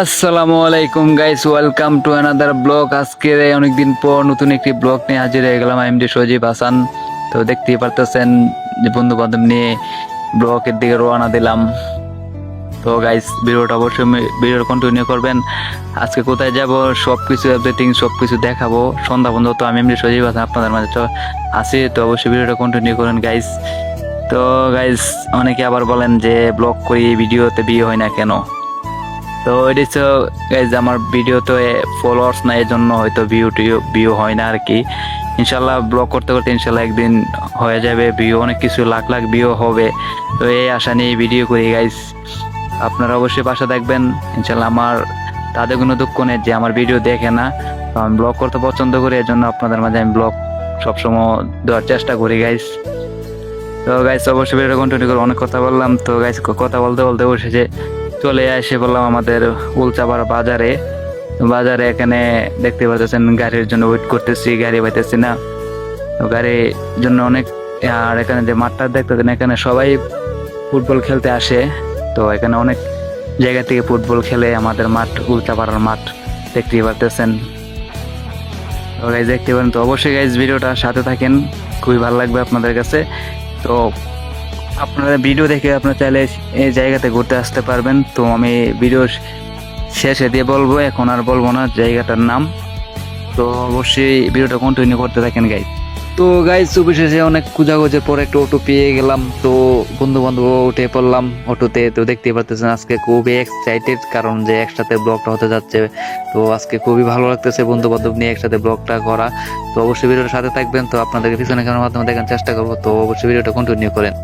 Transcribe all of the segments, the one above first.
আসসালামু আলাইকুম guys welcome to another blog আজকে অনেকদিন পর নতুন একটি ব্লগ নিয়ে হাজির হয়ে গেলাম এমডি সজীব হাসান তো দেখতেই পারতেছেন যে বন্ধু বান্ধব নিয়ে ব্লগের দিকে রওনা দিলাম। তো গাইস ভিডিওটা অবশ্যই ভিডিও কন্টিনিউ করবেন। আজকে কোথায় যাব সব কিছু আপডেটিং সব কিছু দেখাবো। সন্ধ্যা পর্যন্ত তো আমি এমডি সজীব হাসান আপনাদের মাঝে তো আছি। তো অবশ্যই ভিডিওটা কন্টিনিউ করেন গাইস তো গাইস অনেকে আবার বলেন যে ব্লগ করি ভিডিওতে বিয়ে হয় না কেন? তো এটি তো আমার ভিডিও তো ফলোয়ার্স না এই জন্য হয়তো ভিউ টিউ ভিউ হয় না আর কি ইনশাল্লাহ ব্লগ করতে করতে ইনশাল্লাহ একদিন হয়ে যাবে ভিউ অনেক কিছু লাখ লাখ ভিউ হবে। তো এই আশা নিয়ে ভিডিও করি গাইস আপনারা অবশ্যই পাশে থাকবেন। ইনশাল্লাহ আমার তাদের কোনো দুঃখ নেই যে আমার ভিডিও দেখে না। তো আমি ব্লগ করতে পছন্দ করি এর জন্য আপনাদের মাঝে আমি ব্লগ সবসময় দেওয়ার চেষ্টা করি গাইস তো গাইস অবশ্যই ভিডিও কন্টিনিউ করে অনেক কথা বললাম। তো গাইস কথা বলতে বলতে বসেছে। চলে এসে বললাম আমাদের উলচাপাড়া বাজারে। বাজারে এখানে দেখতে পাচ্ছেন গাড়ির জন্য ওয়েট করতেছি, গাড়ি পাইতেছি না। তো গাড়ির জন্য অনেক, আর এখানে যে মাঠটা দেখতেছেন এখানে সবাই ফুটবল খেলতে আসে। তো এখানে অনেক জায়গা থেকে ফুটবল খেলে আমাদের মাঠ উল্টাপাড়ার মাঠ দেখতে পারতেছেন তো গাইজ দেখতে পারেন তো অবশ্যই গাইজ ভিডিওটা সাথে থাকেন। খুবই ভালো লাগবে আপনাদের কাছে। তো আপনারা ভিডিও দেখে আপনারা চাইলে এই জায়গাতে ঘুরতে আসতে পারবেন। তো আমি ভিডিও শেষে দিয়ে বলব, এখন আর বলব না জায়গাটার নাম। তো অবশ্যই ভিডিওটা কন্টিনিউ করতে থাকেন গাইজ তো গাইজ শেষে অনেক খোঁজাখুঁজের পরে একটা অটো পেয়ে গেলাম। তো বন্ধু বান্ধব উঠে পড়লাম অটোতে তো দেখতেই পারতেছেন, আজকে খুবই এক্সাইটেড কারণ যে একসাথে ব্লগটা হতে যাচ্ছে, তো আজকে খুবই ভালো লাগতেছে বন্ধু বান্ধব নিয়ে একসাথে ব্লগটা করা। তো অবশ্যই ভিডিওটার সাথে থাকবেন। তো আপনাদেরকে পিছনে ক্যামেরার মাধ্যমে দেখার চেষ্টা করব। তো অবশ্যই ভিডিওটা কন্টিনিউ করেন।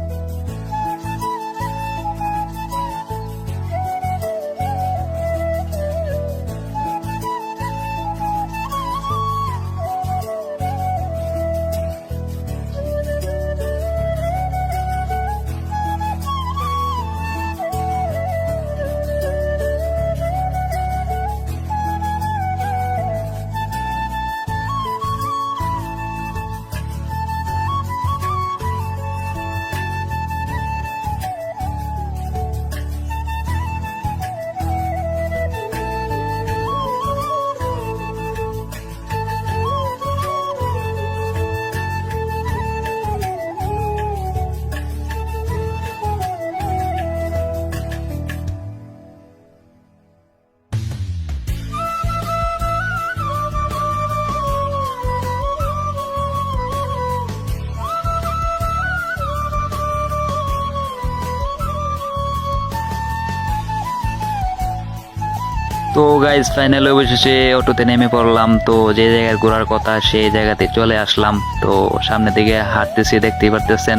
তো গাইজ ফাইনালি অবশেষে অটোতে নেমে পড়লাম। তো যে জায়গায় ঘোরার কথা, সেই জায়গাতে চলে আসলাম। তো সামনের দিকে হাঁটতেছি, দেখতেই পারতেছেন।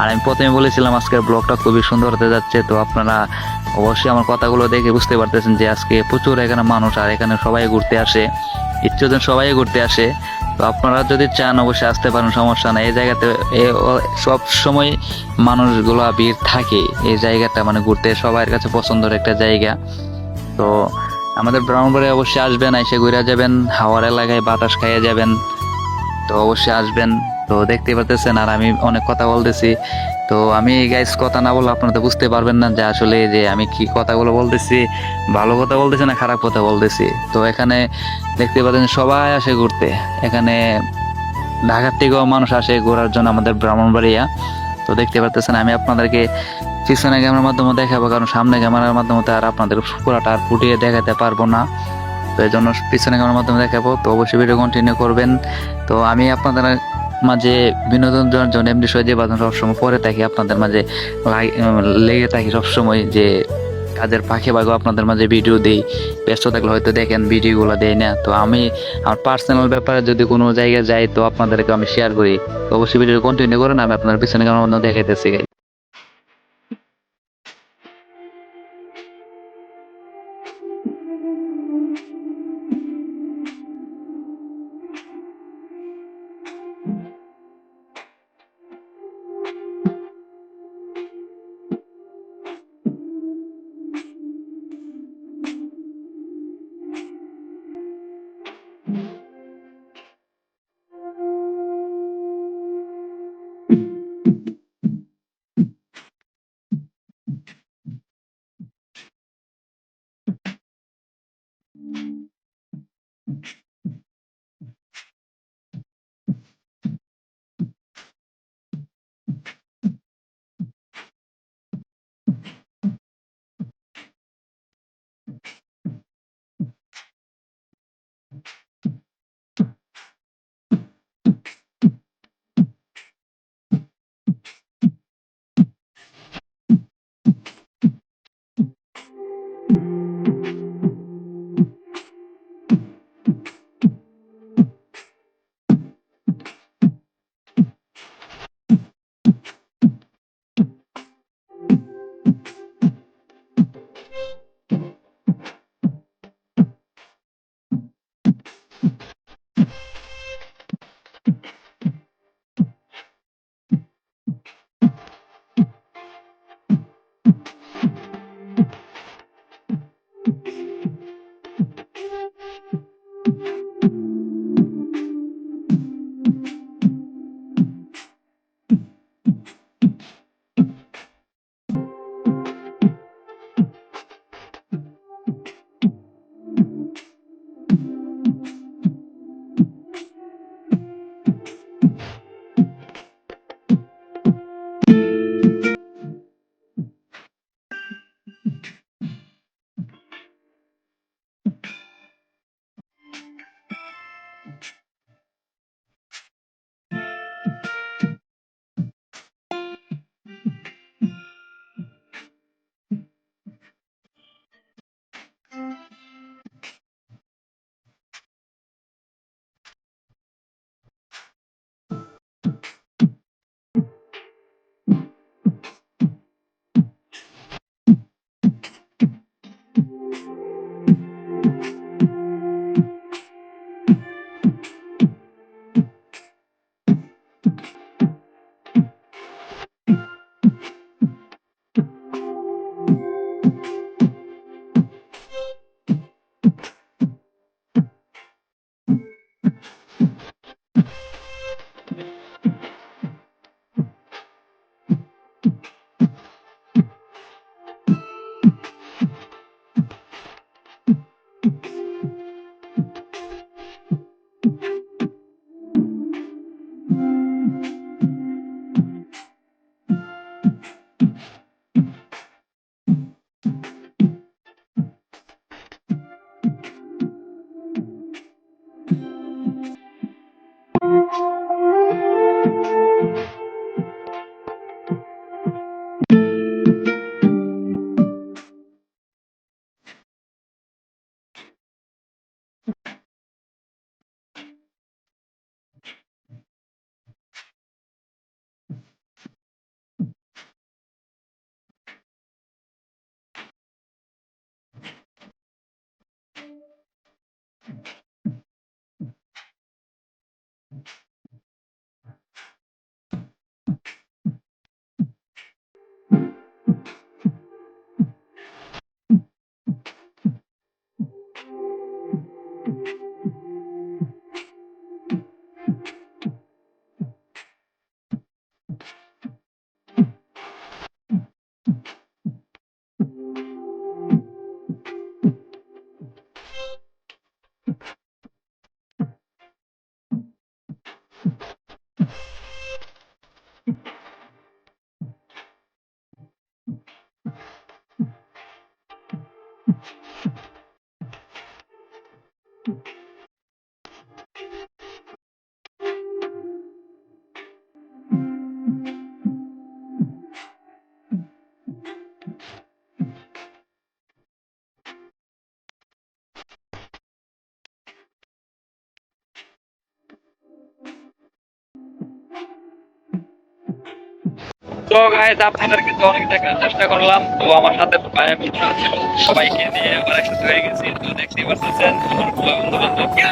আর আমি প্রথমে বলেছিলাম, আজকের ব্লগটা খুবই সুন্দর হতে যাচ্ছে। তো আপনারা অবশ্যই আমার কথাগুলো দেখে বুঝতে পারতেছেন যে আজকে প্রচুর এখানে মানুষ, আর এখানে সবাই ঘুরতে আসে। ইচ্ছুজন সবাই ঘুরতে আসে। তো আপনারা যদি চান অবশ্যই আসতে পারেন, সমস্যা নাই। এই জায়গাতে সব সময় মানুষগুলো ভিড় থাকে। এই জায়গাটা মানে ঘুরতে সবার কাছে পছন্দের একটা জায়গা। তো আমাদের ব্রাহ্মণবাড়ি অবশ্যই আসবেন এসে ঘুরে যাবেন, হাওয়ার এলাকায় বাতাস খাইয়ে যাবেন। তো অবশ্যই আসবেন। তো দেখতে পারতেছেন, আর আমি অনেক কথা বলতেছি। তো আমি গাইস কথা না বললে আপনারা বুঝতে পারবেন না যে আসলে যে আমি কি কথাগুলো বলতেছি, ভালো কথা বলতেছি না খারাপ কথা বলতেছি। তো এখানে দেখতে পাচ্ছেন সবাই আসে ঘুরতে। এখানে ঢাকার থেকেও মানুষ আসে ঘোরার জন্য আমাদের ব্রাহ্মণবাড়িয়া। তো দেখতে পারতেছেন, আমি আপনাদেরকে পিছনে ক্যামেরার মাধ্যমে দেখাবো, কারণ সামনে ক্যামেরার মাধ্যমে তো আর আপনাদের পুরাটা আর ফুটিয়ে দেখাতে পারব না। তো এই জন্য পিছনে ক্যামেরার মাধ্যমে দেখাবো। তো অবশ্যই ভিডিও কন্টিনিউ করবেন। তো আমি আপনাদের মাঝে বিনোদন দেওয়ার জন্য এমনি সহজে বাঁধন সবসময় পরে থাকি। আপনাদের মাঝে লাগ- থাকি সবসময় যে কাজের ফাঁকে বাগো আপনাদের মাঝে ভিডিও দেই। ব্যস্ত থাকলে হয়তো দেখেন ভিডিওগুলো দেই না। তো আমি আমার পার্সোনাল ব্যাপারে যদি কোনো জায়গায় যাই, তো আপনাদেরকে আমি শেয়ার করি। তো অবশ্যই ভিডিও কন্টিনিউ করেন, আমি আপনার পিছনে মাধ্যমে দেখাইতেছি তো অনেক দেখার চেষ্টা করলাম। তো আমার সাথে মিত্র সবাইকে নিয়ে আবার একসাথে হয়ে গেছি। তো দেখতেই আমার বন্ধু বান্ধব লাগে।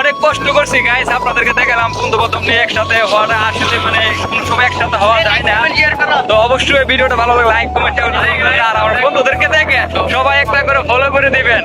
অনেক কষ্ট করছি গাইস আপনাদেরকে দেখালাম বন্ধু বান্ধব নিয়ে একসাথে হওয়াটা আসলে মানে কোনো সময় একসাথে হওয়া যায় না। তো অবশ্যই ভিডিওটা ভালো লাগলে লাইক কমেন্ট আর আমার বন্ধুদেরকে দেখে সবাই একটা করে ফলো করে দিবেন।